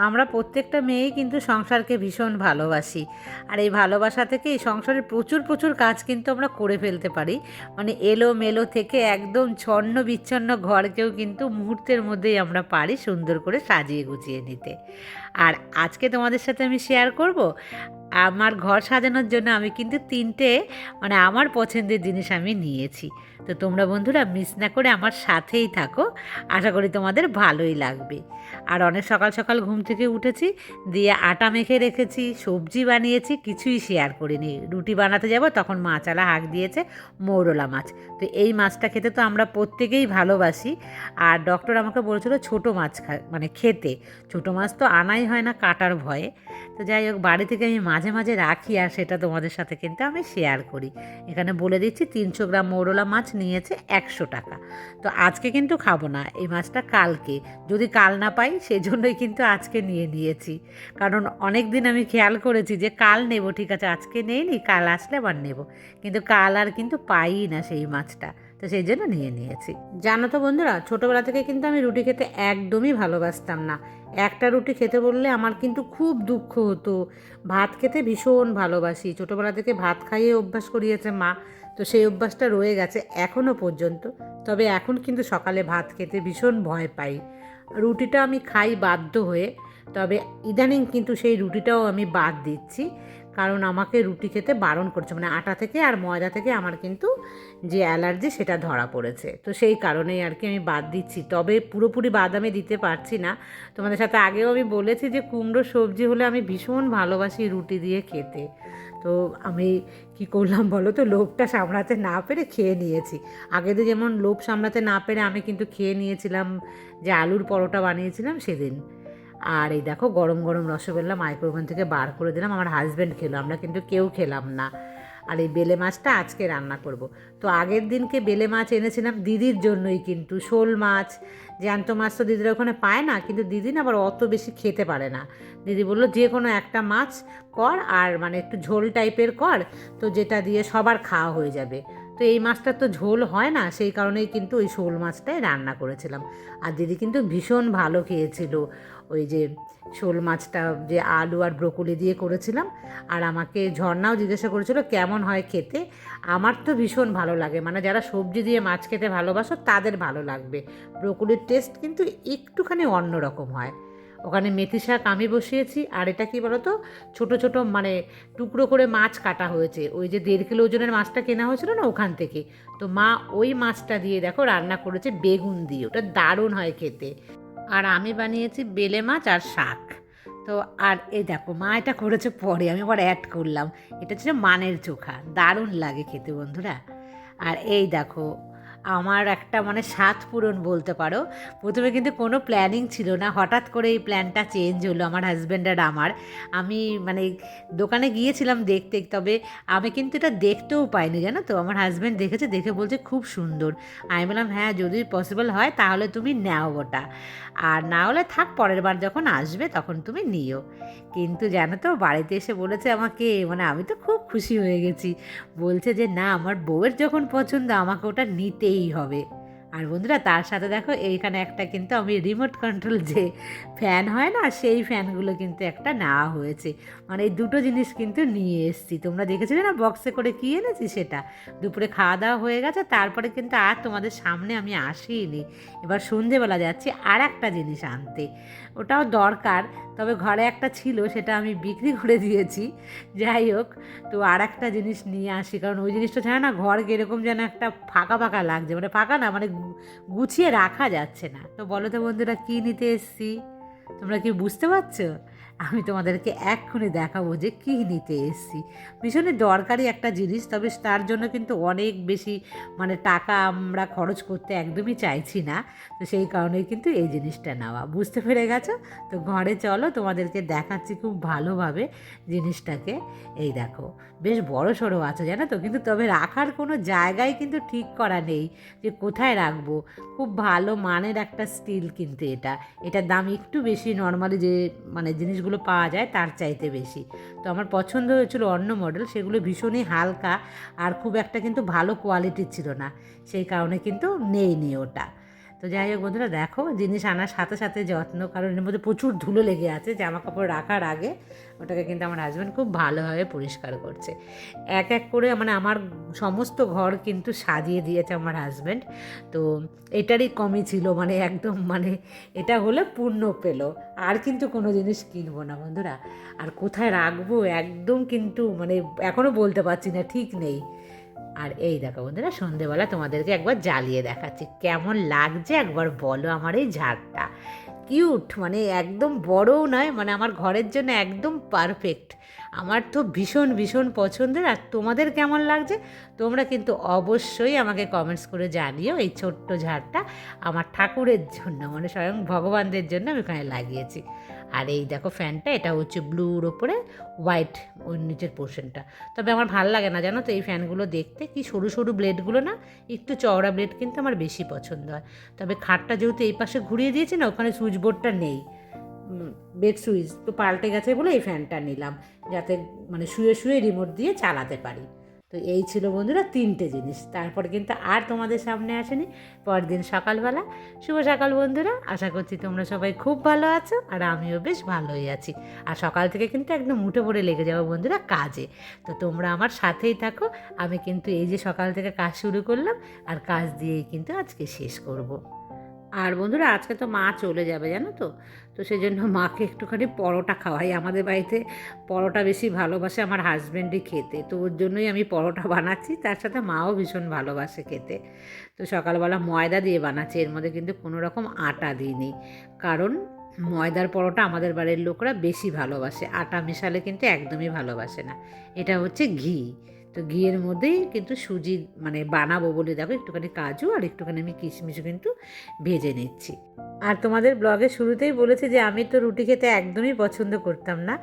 আমরা প্রত্যেকটা মেয়েই কিন্তু সংসারকে ভীষণ ভালোবাসি। আর এই ভালোবাসা থেকে, এই সংসারের প্রচুর প্রচুর কাজ কিন্তু আমরা করে ফেলতে পারি। মানে এলো মেলো থেকে একদম ছন্ন বিচ্ছন্ন ঘরকেও কিন্তু মুহূর্তের মধ্যেই আমরা পারি সুন্দর করে সাজিয়ে গুছিয়ে নিতে। আর আজকে তোমাদের সাথে আমি শেয়ার করব আমার ঘর সাজানোর জন্য আমি কিন্তু তিনটে মানে আমার পছন্দের জিনিস আমি নিয়েছি। তো তোমরা বন্ধুরা মিস না করে আমার সাথেই থাকো। আশা করি তোমাদের ভালোই লাগবে। আর অনেক সকাল সকাল ঘুম থেকে উঠেছি, দিয়ে আটা মেখে রেখেছি, সবজি বানিয়েছি, কিছুই শেয়ার করিনি। রুটি বানাতে যাব, তখন মাছালা হাঁক দিয়েছে, মৌরলা মাছ। তো এই মাছটা খেতে তো আমরা প্রত্যেকেই ভালোবাসি। আর ডক্টর আমাকে বলেছিল ছোট মাছ খা মানে খেতে। ছোট মাছ তো আনাই হয় না, কাটার ভয়ে। তো যাই হোক, বাড়ি থেকে আমি মাঝে মাঝে রাখি আর সেটা তোমাদের সাথে কিন্তু আমি শেয়ার করি। এখানে বলে দিচ্ছি, তিনশো গ্রাম মৌরলা মাছ নিয়েছে একশো টাকা। তো আজকে কিন্তু খাব না, এই মাছটা কালকে। যদি কাল না পাই, সেজন্যই কিন্তু আজকে নিয়ে নিয়েছি। কারণ অনেক দিন আমি খেয়াল করেছি যে কাল নেব, ঠিক আছে? আজকে নেই নি কাল আসলে আবার নেব। কিন্তু কাল আর কিন্তু পাই না সেই মাছটা। তো সেই জন্য নিয়ে নিয়েছি। জানো তো বন্ধুরা, ছোটোবেলা থেকে কিন্তু আমি রুটি খেতে একদমই ভালোবাসতাম না। একটা রুটি খেতে বললে আমার কিন্তু খুব দুঃখ হতো। ভাত খেতে ভীষণ ভালোবাসি। ছোটোবেলা থেকে ভাত খাইয়ে অভ্যাস করিয়েছে মা, তো সেই অভ্যাসটা রয়ে গেছে এখনও পর্যন্ত। তবে এখন কিন্তু সকালে ভাত খেতে ভীষণ ভয় পাই। রুটিটা আমি খাই বাধ্য হয়ে, তবে ইদানিং কিন্তু সেই রুটিটাও আমি বাদ দিচ্ছি। কারণ আমাকে রুটি খেতে বারণ করছে। মানে আটা থেকে আর ময়দা থেকে আমার কিন্তু যে অ্যালার্জি সেটা ধরা পড়েছে। তো সেই কারণেই আর কি আমি বাদ দিচ্ছি। তবে পুরোপুরি বাদ আমি দিতে পারছি না। তোমাদের সাথে আগেও আমি বলেছি যে কুমড়ো সবজি হলে আমি ভীষণ ভালোবাসি রুটি দিয়ে খেতে। তো আমি কি করলাম বলো তো? লোভটা সামলাতে না পেরে খেয়ে নিয়েছি। আগে তো যেমন লোভ সামলাতে না পেরে আমি কিন্তু খেয়ে নিয়েছিলাম, যে আলুর পরোটা বানিয়েছিলাম সেদিন। আর এই দেখো গরম গরম রসগোল্লা মাইক্রোওভেন থেকে বার করে দিলাম। আমার হাজব্যান্ড খেলো, আমরা কিন্তু কেউ খেলাম না। আর এই বেলে মাছটা আজকে রান্না করব। তো আগের দিনকে বেলে মাছ এনেছিলাম দিদির জন্যই কিন্তু, শোল মাছ। জ্যান্ত মাছ তো দিদিরা ওখানে পায় না, কিন্তু দিদি না আবার অত বেশি খেতে পারে না। দিদি বলল, যে কোনো একটা মাছ কর আর মানে একটু ঝোল টাইপের কর, তো যেটা দিয়ে সবার খাওয়া হয়ে যাবে। তো এই মাছটা তো ঝোল হয় না, সেই কারণেই কিন্তু ওই শোল মাছটাই রান্না করেছিলাম। আর দিদি কিন্তু ভীষণ ভালো খেয়েছিল ওই যে শোল মাছটা, যে আলু আর ব্রোকলি দিয়ে করেছিলাম। আর আমাকে ঝর্ণাও জিজ্ঞাসা করেছিল, কেমন হয় খেতে? আমার তো ভীষণ ভালো লাগে মানে যারা সবজি দিয়ে মাছ খেতে ভালোবাসো তাদের ভালো লাগবে। ব্রোকলির টেস্ট কিন্তু একটুখানি অন্যরকম হয়। ওখানে মেথি শাক আমি বসিয়েছি, আর এটা কি বলতো, ছোট ছোট মানে টুকরো করে মাছ কাটা হয়েছে। ওই যে দেড় কিলো ওজনের মাছটা কেনা হয়েছিল না ওখান থেকে? তো মা ওই মাছটা দিয়ে দেখো রান্না করেছে বেগুন দিয়ে, ওটা দারুণ হয় খেতে। আর আমি বানিয়েছি বেলে মাছ আর শাক। তো আর এই দেখো, মা এটা করেছে পরে, আমি আবার অ্যাড করলাম। এটা ছিল মানের চোখা, দারুণ লাগে খেতে বন্ধুরা। আর এই দেখো আমার একটা মানে স্বাদ পূরণ বলতে পারো। প্রথমে কিন্তু কোনো প্ল্যানিং ছিল না। হঠাৎ করে এই প্ল্যানটা চেঞ্জ হলো আমার হাজব্যান্ড আর আমার। আমি মানে দোকানে গিয়েছিলাম দেখতে, তবে আমি কিন্তু এটা দেখতেও পাইনি, জানো তো? আমার হাজব্যান্ড দেখেছে, দেখে বলছে খুব সুন্দর। আমি বললাম হ্যাঁ যদি পসিবল হয় তাহলে তুমি নাও ওটা। আর না হলে থাক, পরের বার যখন আসবে তখন তুমি নিও। কিন্তু জানো তো, বাড়িতে এসে বলেছে আমাকে মানে আমি তো খুব খুশি হয়ে গেছি। বলছে যে, না, আমার বউয়ের যখন পছন্দ আমাকে ওটা নিতেই হবে। আর বন্ধুরা, তার সাথে দেখো, এইখানে একটা কিন্তু আমি রিমোট কন্ট্রোল যে ফ্যান হয় না, সেই ফ্যানগুলো কিন্তু একটা নেওয়া হয়েছে। মানে এই দুটো জিনিস কিন্তু নিয়ে এসেছি। তোমরা দেখেছিলে না বক্সে করে কী এনেছি সেটা? দুপুরে খাওয়া দাওয়া হয়ে গেছে, তারপরে কিন্তু আর তোমাদের সামনে আমি আসিনি। এবার সন্ধেবেলা যাচ্ছি আর একটা জিনিস আনতে। ওটাও দরকার, তবে ঘরে একটা ছিল, সেটা আমি বিক্রি করে দিয়েছি। যাই হোক, তো আর একটা জিনিস নিয়ে আসি, কারণ ওই জিনিসটা ছাড়া না ঘর এরকম যেন একটা ফাঁকা ফাঁকা লাগছে। মানে ফাঁকা না মানে গুছিয়ে রাখা যাচ্ছে না। তো বলো তো বন্ধুরা, কী নিতে এসছি? তোমরা কি বুঝতে পারছ? আমি তোমাদেরকে এক্ষুনি দেখাবো যে কী নিতে এসছি। ভীষণই দরকারি একটা জিনিস, তবে তার জন্য কিন্তু অনেক বেশি মানে টাকা আমরা খরচ করতে একদমই চাইছি না। তো সেই কারণেই কিন্তু এই জিনিসটা নেওয়া। বুঝতে পেরে গেছো? তো ঘরে চলো, তোমাদেরকে দেখাচ্ছি খুব ভালোভাবে জিনিসটাকে। এই দেখো, বেশ বড় সড়ো আছে, জানো তো? কিন্তু তবে রাখার কোনো জায়গায় কিন্তু ঠিক করা নেই যে কোথায় রাখব। খুব ভালো মানের একটা স্টিল কিন্তু এটা। এটার দাম একটু বেশি, নর্মালি যে মানে জিনিসগুলো পাওয়া যায় তার চাইতে বেশি। তো আমার পছন্দ হয়েছিল অন্য মডেল সেগুলো ভীষণই হালকা আর খুব একটা কিন্তু ভালো কোয়ালিটির ছিল না। সেই কারণে কিন্তু নেই নি ওটা। তো যাই হোক বন্ধুরা, দেখো জিনিস আনার সাথে সাথে যত্ন, কারণ এর মধ্যে প্রচুর ধুলো লেগে আছে জামা কাপড় রাখার আগে ওটাকে কিন্তু আমার হাজব্যান্ড খুব ভালোভাবে পরিষ্কার করছে। এক এক করে মানে আমার সমস্ত ঘর কিন্তু সাজিয়ে দিয়েছে আমার হাজব্যান্ড তো এটারই কমই ছিল মানে একদম মানে এটা হলে পূর্ণ পেল। আর কিন্তু কোনো জিনিস কিনবো না বন্ধুরা। আর কোথায় রাখব একদম কিন্তু মানে এখনও বলতে পারছি না, ঠিক নেই। আর এই দেখো বন্ধুরা, সন্ধেবেলা তোমাদেরকে একবার জ্বালিয়ে দেখাচ্ছি। কেমন লাগছে একবার বলো আমার এই ঝাড়টা। কিউট মানে একদম বড়ও নয় মানে আমার ঘরের জন্য একদম পারফেক্ট। আমার তো ভীষণ ভীষণ পছন্দের, আর তোমাদের কেমন লাগছে? তোমরা কিন্তু অবশ্যই আমাকে কমেন্টস করে জানিও এই ছোট্ট ঝাড়টা আমার ঠাকুরের জন্য মানে স্বয়ং ভগবানদের জন্য আমি ওখানে লাগিয়েছি। আর এই দেখো ফ্যানটা, এটা হচ্ছে ব্লুর ওপরে হোয়াইট ওই নিচের পোর্শনটা। তবে আমার ভালো লাগে না, জানো তো এই ফ্যানগুলো দেখতে? কি সরু সরু ব্লেডগুলো না, একটু চওড়া ব্লেড কিন্তু আমার বেশি পছন্দ হয়। তবে খাটটা যেহেতু এই পাশে ঘুরিয়ে দিয়েছে না, ওখানে সুইচ বোর্ডটা নেই। বেড সুইচ তো পাল্টে গেছে বলে এই ফ্যানটা নিলাম, যাতে মানে শুয়ে শুয়ে রিমোট দিয়ে চালাতে পারি। তো এই ছিল বন্ধুরা তিনটে জিনিস। তারপর কিন্তু আর তোমাদের সামনে আসেনি। পরদিন সকালবেলা। শুভ সকাল বন্ধুরা। আশা করছি তোমরা সবাই খুব ভালো আছো আর আমিও বেশ ভালোই আছি। আর সকাল থেকে কিন্তু একদম মুঠে পড়ে লেগে যাব বন্ধুরা কাজে। তো তোমরা আমার সাথেই থাকো। আমি কিন্তু এই যে সকাল থেকে কাজ শুরু করলাম আর কাজ দিয়েই কিন্তু আজকে শেষ করব। আর বন্ধুরা, আজকে তো মা চলে যাবে, জানো তো? তো সেই জন্য মাকে একটুখানি পরোটা খাওয়াই। আমাদের বাড়িতে পরোটা বেশি ভালোবাসে আমার হাজব্যান্ডই খেতে। তো ওর জন্যই আমি পরোটা বানাচ্ছি। তার সাথে মাও ভীষণ ভালোবাসে খেতে। তো সকালবেলা ময়দা দিয়ে বানাচ্ছি। এর মধ্যে কিন্তু কোনো রকম আটা দিইনি। কারণ ময়দার পরোটা আমাদের বাড়ির লোকরা বেশি ভালোবাসে। আটা মেশালে কিন্তু একদমই ভালোবাসে না। এটা হচ্ছে ঘি। তো ঘিয়ের মধ্যেই কিন্তু সুজি মানে বানাবো বলে দেখো, একটুখানি কাজু আর একটুখানি আমি কিশমিশও কিন্তু ভেজে নিচ্ছি। আর তোমাদের ব্লগের শুরুতেই বলেছে যে আমি তো রুটি খেতে একদমই পছন্দ করতাম না।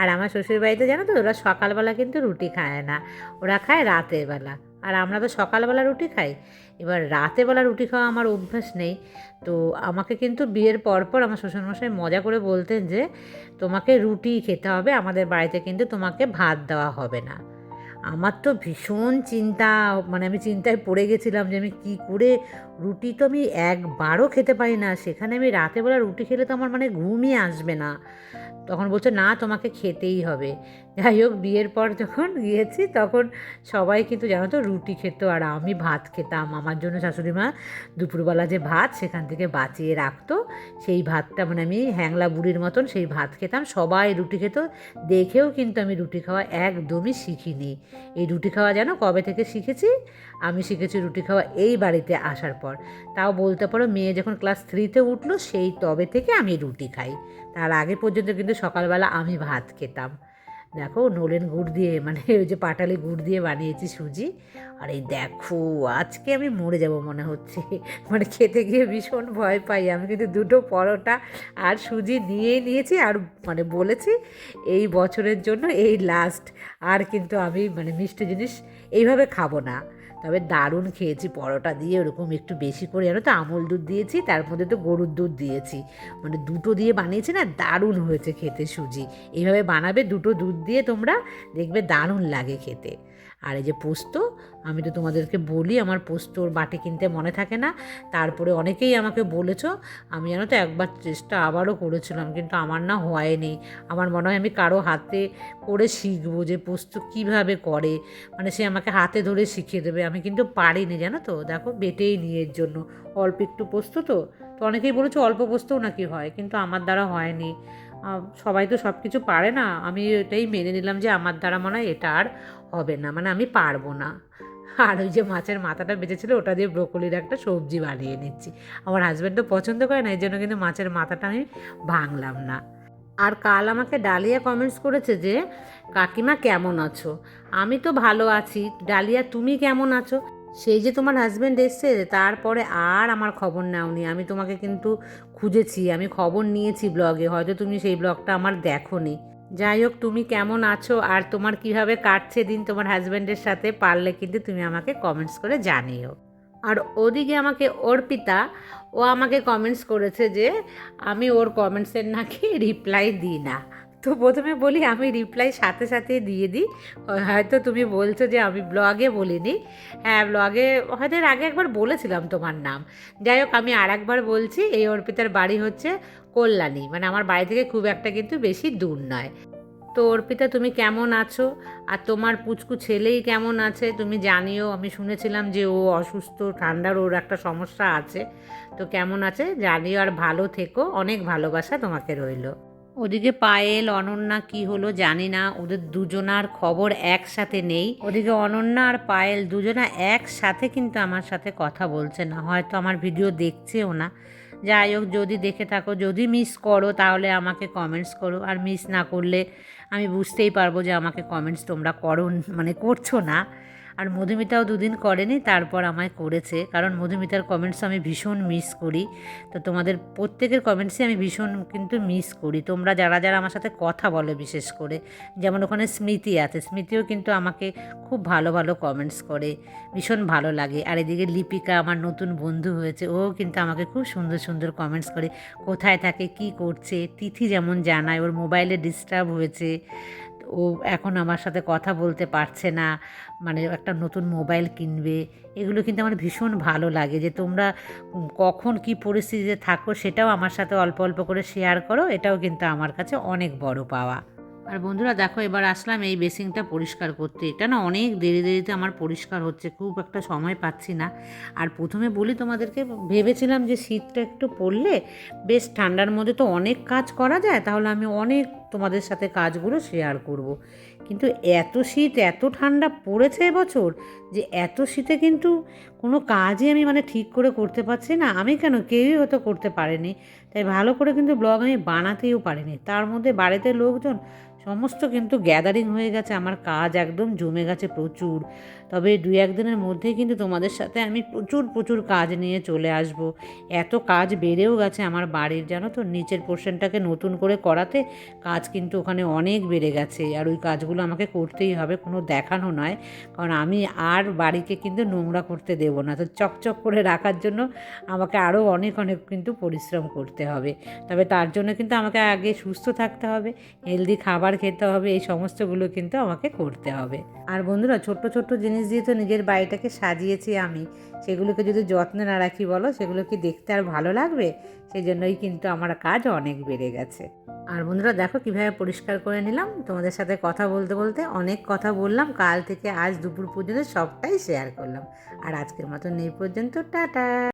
আর আমার শ্বশুর বাড়িতে জানো তো, ওরা সকালবেলা কিন্তু রুটি খায় না, ওরা খায় রাতের বেলা আর আমরা তো সকালবেলা রুটি খাই। এবার রাতেবেলা রুটি খাওয়া আমার অভ্যাস নেই। তো আমাকে কিন্তু বিয়ের পরপর আমার শ্বশুরমশাই মজা করে বলতেন যে, তোমাকে রুটি খেতে হবে, আমাদের বাড়িতে কিন্তু তোমাকে ভাত দেওয়া হবে না। আমার তো ভীষণ চিন্তা মানে আমি চিন্তায় পড়ে গেছিলাম যে আমি কী করে রুটি তো আমি একবারও খেতে পারি না। সেখানে আমি রাতেবেলা রুটি খেলে তো আমার মানে ঘুমই আসবে না। তখন বলছে, না, তোমাকে খেতেই হবে। যাই হোক, বিয়ের পর যখন গিয়েছি, তখন সবাই কিন্তু জানো তো রুটি খেত, আর আমি ভাত খেতাম। আমার জন্য শাশুড়ি মা দুপুরবেলা যে ভাত সেখান থেকে বাঁচিয়ে রাখতো, সেই ভাতটা মানে আমি হ্যাংলা বুড়ির মতন সেই ভাত খেতাম। সবাই রুটি খেত, দেখেও কিন্তু আমি রুটি খাওয়া একদমই শিখিনি। এই রুটি খাওয়া যেন কবে থেকে শিখেছি? আমি শিখেছি রুটি খাওয়া এই বাড়িতে আসার পর। তাও বলতে পারো, মেয়ে যখন ক্লাস থ্রিতে উঠল, সেই তবে থেকে আমি রুটি খাই। তার আগে পর্যন্ত কিন্তু সকালবেলা আমি ভাত খেতাম। দেখো নোলেন গুড় দিয়ে মানে ওই যে পাটালি গুড় দিয়ে বানিয়েছি সুজি। আর এই দেখো, আজকে আমি মরে যাব মনে হচ্ছে। মানে খেতে গিয়ে ভীষণ ভয় পাই। আমি কিন্তু দুটো পরোটা আর সুজি নিয়ে নিয়েছি আর মানে বলেছি এই বছরের জন্য এই লাস্ট আর কিন্তু আমি মানে মিষ্টি জিনিস এইভাবে খাব না। তবে দারুণ খেয়েছি, পরোটা দিয়ে ওরকম একটু বেশি করে, জানো তো, আমল দুধ দিয়েছি, তার মধ্যে তো গরুর দুধ দিয়েছি। মানে দুটো দিয়ে বানিয়েছি না, দারুণ হয়েছে খেতে সুজি। এইভাবে বানাবে, দুটো দুধ দিয়ে তোমরা দেখবে দারুণ লাগে খেতে। আর এই যে পোস্ত, আমি তো তোমাদেরকে বলি, আমার পোস্তর বাটি কিনতে মনে থাকে না। তারপরে অনেকেই আমাকে বলেছ, আমি জানো তো একবার চেষ্টা আবারও করেছিলাম, কিন্তু আমার না হয়নি। আমার মনে হয় আমি কারও হাতে করে শিখব যে পোস্ত কীভাবে করে। মানে সে আমাকে হাতে ধরে শিখিয়ে দেবে, আমি কিন্তু পারিনি, জানো তো? দেখো, বেটেই এর জন্য। অল্প একটু পোস্ত তো? তো অনেকেই বলেছে অল্প পোস্তও নাকি হয়, কিন্তু আমার দ্বারা হয়নি। সবাই তো সব কিছু পারে না। আমি এটাই মেনে নিলাম যে আমার দ্বারা মনে হয় এটা আর হবে না মানে আমি পারব না। আর ওই যে মাছের মাথাটা বেঁচেছিল, ওটা দিয়ে ব্রোকলির একটা সবজি বানিয়ে নিচ্ছি। আমার হাজব্যান্ড তো পছন্দ করে না, এই জন্য কিন্তু মাছের মাথাটা আমি ভাঙলাম না। আর কাল আমাকে ডালিয়া কমেন্টস করেছে যে, কাকিমা কেমন আছো? আমি তো ভালো আছি। ডালিয়া, তুমি কেমন আছো? সেই যে তোমার হাজব্যান্ড এসছে, তারপরে আর আমার খবর নাওনি। আমি তোমাকে কিন্তু খুঁজেছি, আমি খবর নিয়েছি ব্লগে হয়তো তুমি সেই ব্লগটা আমার দেখোনি। যাই হোক, তুমি কেমন আছো আর তোমার কীভাবে কাটছে দিন তোমার হাজব্যান্ডের সাথে পারলে কিন্তু তুমি আমাকে কমেন্টস করে জানিও। আর ওদিকে আমাকে অর্পিতা, ও আমাকে কমেন্টস করেছে যে, আমি ওর কমেন্টসের নাকি রিপ্লাই দিই না। তো প্রথমে বলি, আমি রিপ্লাই সাথে সাথে দিয়ে দিই। হয়তো তুমি বলছো যে আমি ব্লগে বলিনি। হ্যাঁ ব্লগে হয়তো এর আগে একবার বলেছিলাম তোমার নাম। যাই হোক, আমি আর একবার বলছি, এই অর্পিতার বাড়ি হচ্ছে কল্যাণী। মানে আমার বাড়ি থেকে খুব একটা কিন্তু বেশি দূর নয়। তো অর্পিতা, তুমি কেমন আছো? আর তোমার পুচকু ছেলেই কেমন আছে? তুমি জানিও, আমি শুনেছিলাম যে ও অসুস্থ, ঠান্ডার ওর একটা সমস্যা আছে। তো কেমন আছে? জানিও আর ভালো থেকো। অনেক ভালোবাসা তোমাকে রইল। ওদিকে পায়েল, অনন্যা কি হলো জানি না, ওদের দুজনার খবর একসাথে নেই। ওদিকে অনন্যা আর পায়েল দুজনা একসাথে কিন্তু আমার সাথে কথা বলছে না, হয়তো আমার ভিডিও দেখছেও না। যাই হোক, যদি দেখে থাকো, যদি মিস করো, তাহলে আমাকে কমেন্টস করো। আর মিস না করলে আমি বুঝতেই পারব যে আমাকে কমেন্টস তোমরা করো মানে করছ না। আর মধুমিতাও দুদিন করেনি, তারপর আমায় করেছে। কারণ মধুমিতার কমেন্টস আমি ভীষণ মিস করি। তো তোমাদের প্রত্যেকের কমেন্টসই আমি ভীষণ কিন্তু মিস করি। তোমরা যারা যারা আমার সাথে কথা বলো বিশেষ করে, যেমন ওখানে স্মৃতি আছে, স্মৃতিও কিন্তু আমাকে খুব ভালো ভালো কমেন্টস করে, ভীষণ ভালো লাগে। আর এদিকে লিপিকা আমার নতুন বন্ধু হয়েছে, ও কিন্তু আমাকে খুব সুন্দর সুন্দর কমেন্টস করে, কোথায় থাকে, কি করছে, তিথি যেমন জানায়, ওর মোবাইলে ডিস্টার্ব হয়েছে। ও এখন আমার সাথে কথা বলতে পারছে না মানে একটা নতুন মোবাইল কিনবে, এগুলো কিন্তু আমার ভীষণ ভালো লাগে যে তোমরা কখন কি পরিস্থিতিতে থাকো সেটাও আমার সাথে অল্প অল্প করে শেয়ার করো, এটাও কিন্তু আমার কাছে অনেক বড় পাওয়া। আর বন্ধুরা দেখো এবার আসলাম এই বেসিংটা পরিষ্কার করতে, এটা না অনেক দেরি দেরিতে আমার পরিষ্কার হচ্ছে, খুব একটা সময় পাচ্ছি না। আর প্রথমে বলি তোমাদেরকে, ভেবেছিলাম যে শীতটা একটু পড়লে বেশ ঠান্ডার মধ্যে তো অনেক কাজ করা যায়, তাহলে আমি অনেক তোমাদের সাথে কাজগুলো শেয়ার করব। কিন্তু এত শীত, এত ঠান্ডা পড়েছে এবছর যে এত শীতে কিন্তু কোনো কাজই আমি মানে ঠিক করে করতে পারছি না। আমি কেন? কেউই হয়তো করতে পারেনি। তাই ভালো করে কিন্তু ব্লগ আমি বানাতেও পারিনি। তার মধ্যে বাড়িতে লোকজন সমস্ত কিন্তু গ্যাদারিং হয়ে গেছে, আমার কাজ একদম জমে গেছে প্রচুর। তবে দুই একদিনের মধ্যেই কিন্তু তোমাদের সাথে আমি প্রচুর প্রচুর কাজ নিয়ে চলে আসব। এত কাজ বেড়েও গেছে আমার বাড়ির, জানো তো, নিচের পোর্শনটাকে নতুন করে করাতে কাজ কিন্তু ওখানে অনেক বেড়ে গেছে। আর ওই কাজগুলো আমাকে করতেই হবে, কোনো দেখানো নয়। কারণ আমি আর বাড়িকে কিন্তু নোংরা করতে দেবো না। তো চকচক করে রাখার জন্য আমাকে আরও অনেক অনেক কিন্তু পরিশ্রম করতে হবে। তবে তার জন্য কিন্তু আমাকে আগে সুস্থ থাকতে হবে হেলদি খাবার খেতে হবে, এই সমস্তগুলো কিন্তু আমাকে করতে হবে। আর বন্ধুরা, ছোট্ট ছোট্ট জিনিস দিয়ে তো নিজের বাড়িটাকে সাজিয়েছি আমি। সেগুলোকে যদি যত্নে না রাখি বলো, সেগুলো কি দেখতে আর ভালো লাগবে? সেই জন্যই কিন্তু আমার কাজ অনেক বেড়ে গেছে। আর বন্ধুরা, দেখো কীভাবে পরিষ্কার করে নিলাম। তোমাদের সাথে কথা বলতে বলতে অনেক কথা বললাম। কাল থেকে আজ দুপুর পর্যন্ত সবটাই শেয়ার করলাম। আর আজকের মতন এই পর্যন্ত, টাটা!